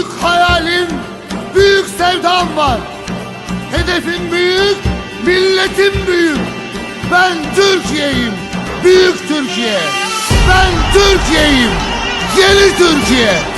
büyük hayalim, büyük sevdam var. Hedefim büyük, milletim büyük. Ben Türkiye'yim, büyük Türkiye. Ben Türkiye'yim, yeni Türkiye.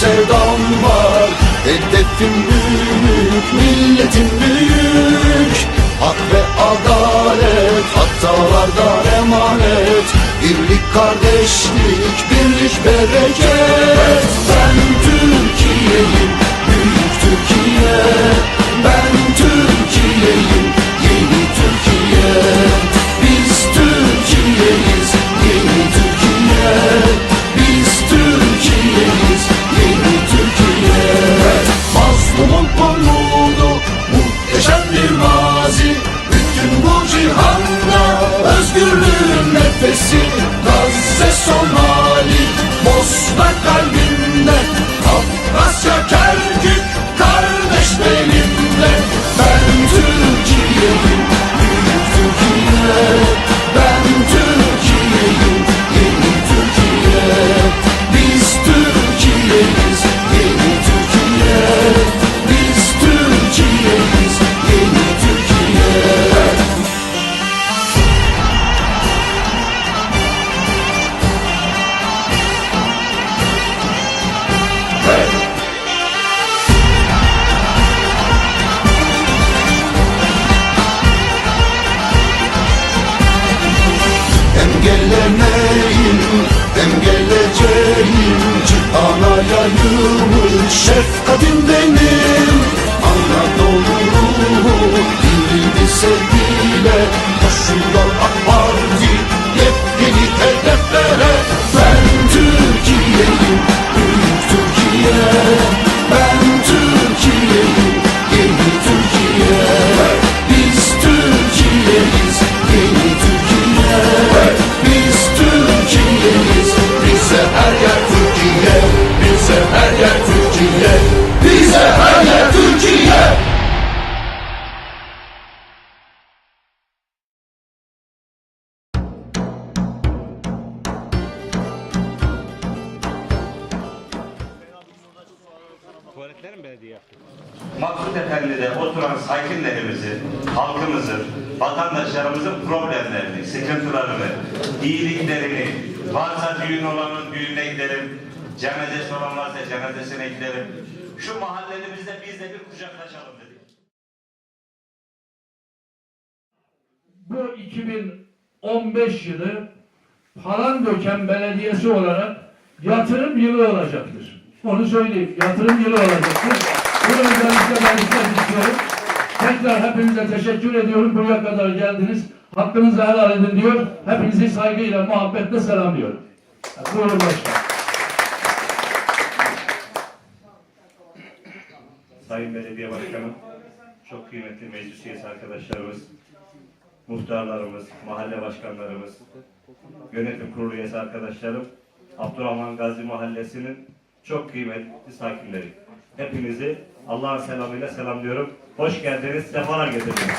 Sevdam var. Hedefim büyük, milletim büyük. Hak ve adalet, hatalardan emanet. Birlik, kardeşlik, birlik, bereket Engellemeyim, engelleyeceğim Cihana yayılmış şefkatim benim. Anadolu'mu dilini sevgiyle Koşuyor Maksut Efendi'de oturan sakinlerimizi, halkımızın, vatandaşlarımızın problemlerini, sıkıntılarını, iyiliklerini, varsa düğün olanın düğününe gidelim, cenazesi olan varsa cenazesine gidelim. Şu mahallemizde biz de bir kucaklaşalım dedik. bu 2015 yılı Palandöken Belediyesi olarak yatırım yılı olacaktır. Onu söyleyeyim. Yatırım yılı olacaktır. Bunu özellikle belirtmek istiyorum. Tekrar hepinize teşekkür ediyorum. Buraya kadar geldiniz. Hakkınızı helal edin diyor. Hepinizi saygıyla, muhabbetle selamlıyorum. Buyurun başkanım. Sayın Belediye Başkanım, çok kıymetli meclis üyesi arkadaşlarımız, muhtarlarımız, mahalle başkanlarımız, yönetim kurulu üyesi arkadaşlarım, Abdurrahman Gazi Mahallesi'nin çok kıymetli sakinleri. Hepinizi Allah'ın selamıyla selamlıyorum. Hoş geldiniz, sefalar getirdiniz.